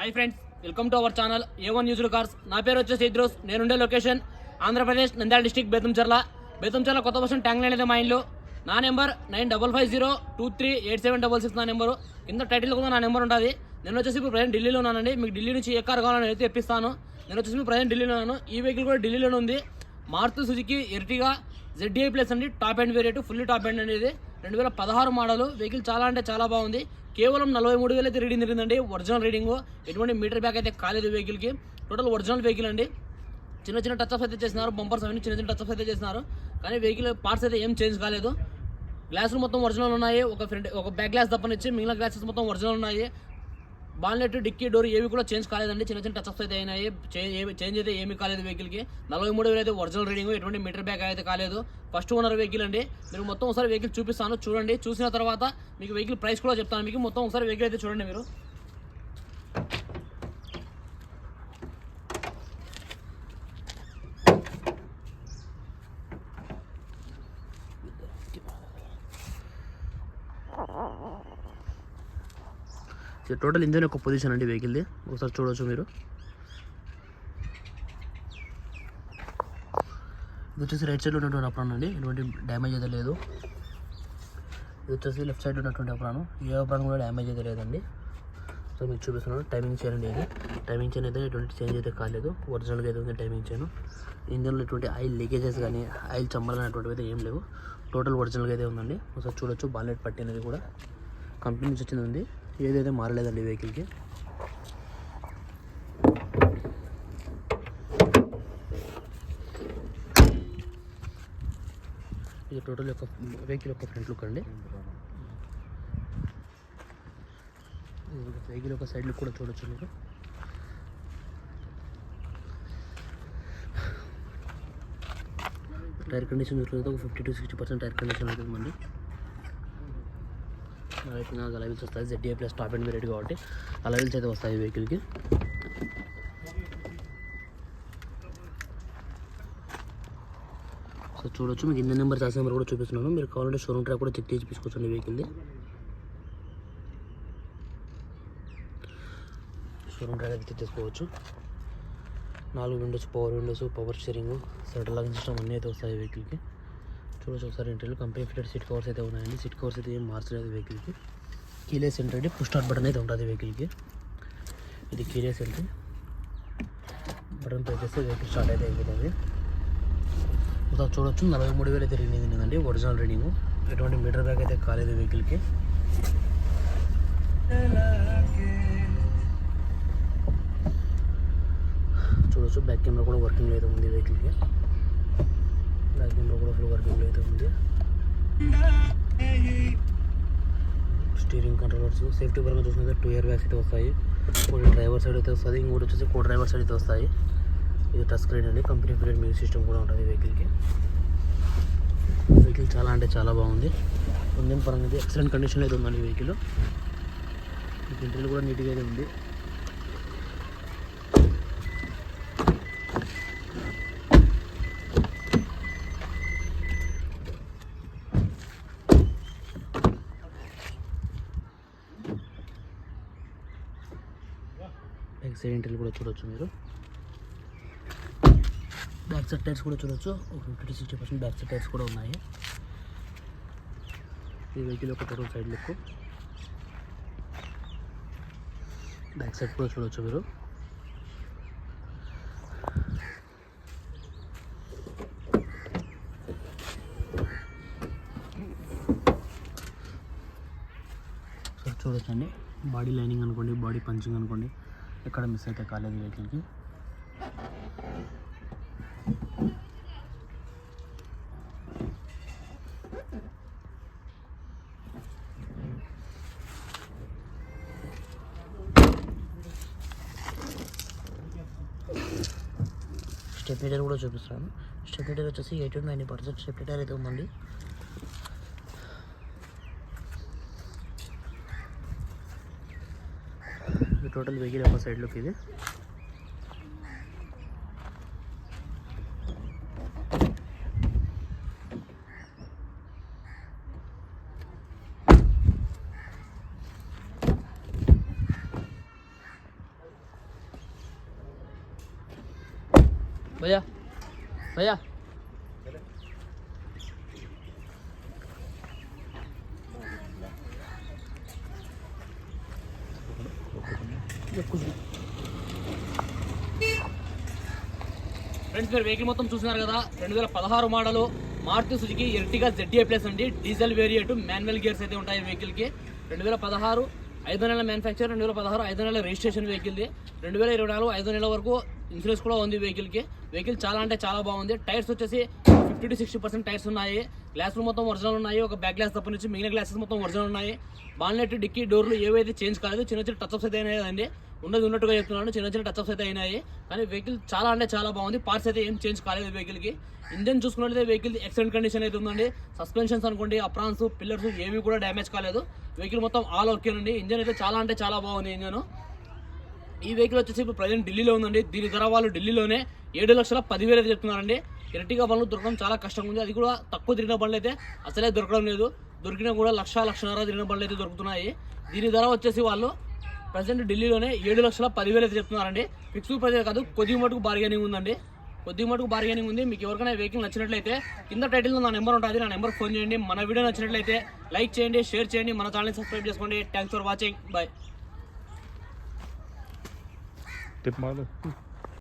Hi friends welcome to our channel A one news cars నా పేరు వచ్చేసి ఇద్రోస్ నేనుండే లొకేషన్ ఆంధ్రప్రదేశ్ నంద్యాల డిస్టిక్ బేతంచర్ల బేతంచర్ల కొత్త బస్సు ట్యాంక్ లైన్ అయితే మా ఇంట్లో నా number nine double five zero two three eight seven double six నా నెంబరు. కింద టైటిల్ కూడా నా నెంబర్ ఉంటుంది నేను వచ్చేసి ఇప్పుడు ప్రజెంట్ ఢిల్లీలో ఉన్నానండి. మీకు ఢిల్లీ నుంచి ఏ కార్ కావాలని అయితే తెప్పిస్తాను నేను వచ్చేసి ఇప్పుడు ప్రజెంట్ ఢిల్లీలో ఉన్నాను. ఈ వెహికల్ కూడా ఢిల్లీలోనే ఉంది. Maruti Suzuki Ertiga ZDI plus అండి. Top end variant fully top end అనేది. రెండు వేల పదహారు మోడల్. వెహికల్ చాలా అంటే చాలా బాగుంది. కేవలం నలభై మూడు వేలు అయితే రీడింగ్ జరిగిందండి. Original reading. ఎటువంటి మీటర్ బ్యాక్ అయితే కాలేదు వెహికల్కి. టోటల్ ఒరిజినల్ వెహికల్ అండి. చిన్న చిన్న టచ్అప్స్ అయితే చేసినారు బంపర్స్ అవన్నీ చిన్న చిన్న టచ్అప్స్ అయితే చేసినారు కానీ వెహికల్ పార్ట్స్ అయితే ఏం చేంజ్ కాలేదు. గ్లాసులు మొత్తం ఒరిజినల్ ఉన్నాయి. ఒక ఫ్రంట్ ఒక బ్యాక్ గ్లాస్ తప్పనిచ్చి మిగిలిన గ్లాసెస్ మొత్తం ఒరిజినల్ ఉన్నాయి. బాన్లెట్ డిక్కీ డోర్ ఏవి కూడా చేంజ్ కాలేదండి. చిన్న చిన్న టచ్అప్స్ అయితే అయినాయి. చేంజ్ చేంజ్ అయితే ఏమీ కాలేదు వెహికల్కి నలభై మూడు వేలు అయితే ఒరిజినల్ రీడింగ్ ఎటువంటి మీటర్ బ్యాక్ అయితే కాలేదు. ఫస్ట్ ఓనర్ వెహికల్ అండి. మీరు మొత్తం ఒకసారి వెహికల్ చూపిస్తాను చూడండి. చూసిన తర్వాత మీకు వెహికల్ ప్రైస్ కూడా చెప్తాను. మీకు మొత్తం ఒకసారి వెహికల్ అయితే చూడండి మీరు. టోటల్ ఇంజన్ యొక్క పొజిషన్ అండి వెహికల్ది ఒకసారి చూడవచ్చు మీరు. ఇది వచ్చేసి రైట్ సైడ్లో ఉన్నటువంటి అప్రాన్ అండి. ఎటువంటి డ్యామేజ్ అయితే లేదు. ఇది వచ్చేసి లెఫ్ట్ సైడ్ ఉన్నటువంటి అప్రాను ఏ అప్రాన్ కూడా డ్యామేజ్ అయితే లేదండి. సో మీకు చూపిస్తున్నాను. టైమింగ్ చైన్ అండి ఇది. టైమింగ్ చైన్ అయితే ఎటువంటి చేంజ్ అయితే కాలేదు. ఒరిజినల్గా అయితే ఉంది టైమింగ్ చైన్ ఇంజన్లో ఎటువంటి ఆయిల్ లీకేజెస్ కానీ ఆయిల్ చమ్మలు అనేటువంటివి అయితే ఏం లేవు. టోటల్ ఒరిజినల్గా అయితే ఉందండి. ఒకసారి చూడొచ్చు. బాలెట్ పట్టినది కూడా. కంపెనీ నుంచి వచ్చింది ఉంది. ఏదైతే మారలేదండి వెహికల్కి. ఇది టోటల్ యొక్క వెహికల్ యొక్క ఫ్రంట్ లుక్ అండి. వెహికల్ యొక్క సైడ్ లుక్ కూడా చూడొచ్చు మీరు. టైర్ కండిషన్ చూసుకుంటే ఒక fifty to sixty percent tyre condition అయితే అయితే నాకు అలవిల్స్ వస్తాయి. Z A plus top end variant కాబట్టి అలవిల్స్ అయితే వస్తాయి వెహికల్కి సో చూడొచ్చు. మీకు ఇంజన్ నెంబర్ చార్జ్ నెంబర్ కూడా చూపిస్తున్నాను. మీరు కావాలంటే షోరూమ్ ట్రాక్ కూడా చెక్ చేసి తీసుకోవచ్చండి వెహికల్ది షోరూమ్ ట్రాక్ అయితే చెక్ చేసుకోవచ్చు. నాలుగు windows power windows power steering central locking system అన్నీ అయితే వస్తాయి వెహికల్కి చూడొచ్చు ఒకసారి interior company fitted seat covers అయితే ఉన్నాయండి. సీట్ కవర్స్ అయితే ఏం మార్చలేదు వెహికల్కి కీలెస్ ఎంట్రీ అండి పుష్ స్టార్ట్ బటన్ అయితే ఉంటుంది వెహికల్కి ఇది కీలెస్ ఎంట్రీ బటన్ ప్రెస్ చేస్తే వెహికల్ స్టార్ట్ అయితే అయిపోతుంది. ఒకసారి చూడొచ్చు. నలభై మూడు వేలు అయితే రీడింగ్ ఉందండి ఒరిజినల్ రీడింగ్ ఎటువంటి మీటర్ బ్యాగ్ అయితే కాలేదు వెహికల్కి చూడొచ్చు. బ్యాక్ కెమెరా కూడా వర్కింగ్ లేదు ఉంది వెహికల్కి బ్యాక్ కెమెరా కూడా ఫుల్ వర్కింగ్ అయితే ఉంది స్టీరింగ్ కంట్రోలర్స్ సేఫ్టీ పరంగా చూసినట్టు టూ ఇయర్ బ్యాగ్స్ అయితే వస్తాయి. ఒకటి డ్రైవర్ సైడ్ అయితే వస్తుంది ఇంకోటి వచ్చేసి కో డ్రైవర్ సైడ్ అయితే వస్తాయి. ఇది టచ్ స్క్రీన్ అండి. కంపెనీ ఫిటెడ్ మ్యూజిక్ సిస్టమ్ కూడా ఉంటుంది వెహికల్కి వెహికల్ చాలా అంటే చాలా బాగుంది. ఉందని పరంగా అయితే ఎక్సలెంట్ కండిషన్ అయితే ఉందండి వెహికల్ ఇంటీరియర్ కూడా నీట్గా అయితే ఉంది. బ్యాక్ కూడా చూడొచ్చు మీరు. బ్యాక్ సైడ్ టైర్స్ కూడా చూడొచ్చు. ఒక fifty sixty percent back side tyres కూడా ఉన్నాయి. ఈ వెహికల్ యొక్క total side look. Back side కూడా చూడొచ్చు మీరు. చూడొచ్చండి. బాడీ లైనింగ్ అనుకోండి బాడీ పంచింగ్ అనుకోండి. ఎక్కడ మిస్ అయితే కాలేదు వెహికల్కి స్టెప్ మీటర్ కూడా చూపిస్తాను స్టెప్ మీటర్ వచ్చేసి eighty ninety percent step meter అయితే ఉందండి. మనకి టోటల్ వెహికల్ ఒక సైడ్లోకి ఇది भैया भैया ఫ్రెండ్స్ మీరు వెహికల్ మొత్తం చూసినారు కదా రెండు వేల పదహారు model Maruti Suzuki Ertiga ZDi plus అండి. డీజిల్ వేరియంట్ మాన్యువల్ గేర్స్ అయితే ఉంటాయి వెహికల్కి రెండు వేల పదహారు ఐదు నెలల మ్యానుఫ్యాక్చర్ రెండు వేల పదహారు ఐదు నెలల రిజిస్ట్రేషన్ వెహికల్ది. రెండు వేల ఇరవై నాలుగు ఐదు నెలల వరకు ఇన్సూరెన్స్ కూడా ఉంది వెహికల్కి. వెహికల్ చాలా అంటే చాలా బాగుంది. టైర్స్ వచ్చేసి fifty to sixty percent tyres ఉన్నాయి. గ్లాసులు మొత్తం ఒరిజినల్ ఉన్నాయి. ఒక బ్యాక్ గ్లాస్ తప్ప నుంచి మిగిలిన గ్లాసెస్ మొత్తం ఒరిజినల్ ఉన్నాయి. బాల్నెట్ డిక్కీ డోర్లు ఏవైతే చేంజ్ కాలేదు చిన్న చిన్న టచ్అప్స్ అయితే అయినాయండి ఉన్నది ఉన్నట్టుగా చెప్తున్నాను. చిన్న చిన్న టచ్అప్స్ అయితే అయినాయి. కానీ వెహికల్ చాలా అంటే చాలా బాగుంది. పార్ట్స్ అయితే ఏం చేంజ్ కాలేదు వెహికల్కి. ఇంజన్ చూసుకున్నట్లయితే వెహికల్ ఎక్సలెంట్ కండిషన్ అయితే ఉందండి. సస్పెన్షన్స్ అనుకోండి అప్రాన్స్ పిల్లర్స్ ఏవి కూడా డ్యామేజ్ కాలేదు. వెహికల్ మొత్తం ఆల్ ఓకేనండి ఇంజన్ అయితే చాలా అంటే చాలా బాగుంది ఇంజన్ ఈ వెహికల్ వచ్చేసి ఇప్పుడు ప్రజెంట్ ఢిల్లీలో ఉందండి. దీని ధర వాళ్ళు ఢిల్లీలోనే ఏడు లక్షల పదివేలు అయితే చెప్తున్నారండి. ఎరటిగా బండ్లు దొరకడం చాలా కష్టంగా ఉంది. అది కూడా తక్కువ తిరిగిన బండ్లు అయితే అసలే దొరకడం లేదు. దొరికినా కూడా లక్ష లక్షన్నర తిరిగిన బండ్లు అయితే దొరుకుతున్నాయి. దీని ధర వచ్చేసి వాళ్ళు ప్రజెంట్ ఢిల్లీలోనే ఏడు లక్షల పదివేలు అయితే చెప్తున్నారండి. ఫిక్స్ ప్రైస్ కాదు కొద్ది మటుకు బార్గెనింగ్ ఉందండి. కొద్ది మటుకు బార్గెనింగ్ ఉంది. మీకు ఎవరికైనా వెహికల్ నచ్చినట్లయితే కింద టైటిల్లో నా నెంబర్ ఉంటుంది. నా నెంబర్ ఫోన్ చేయండి. మన వీడియో నచ్చినట్లయితే లైక్ చేయండి షేర్ చేయండి. మన ఛానల్ని సబ్స్క్రైబ్ చేసుకోండి. థ్యాంక్స్ ఫర్ వాచింగ్ బాయ్ టిప్ మాలు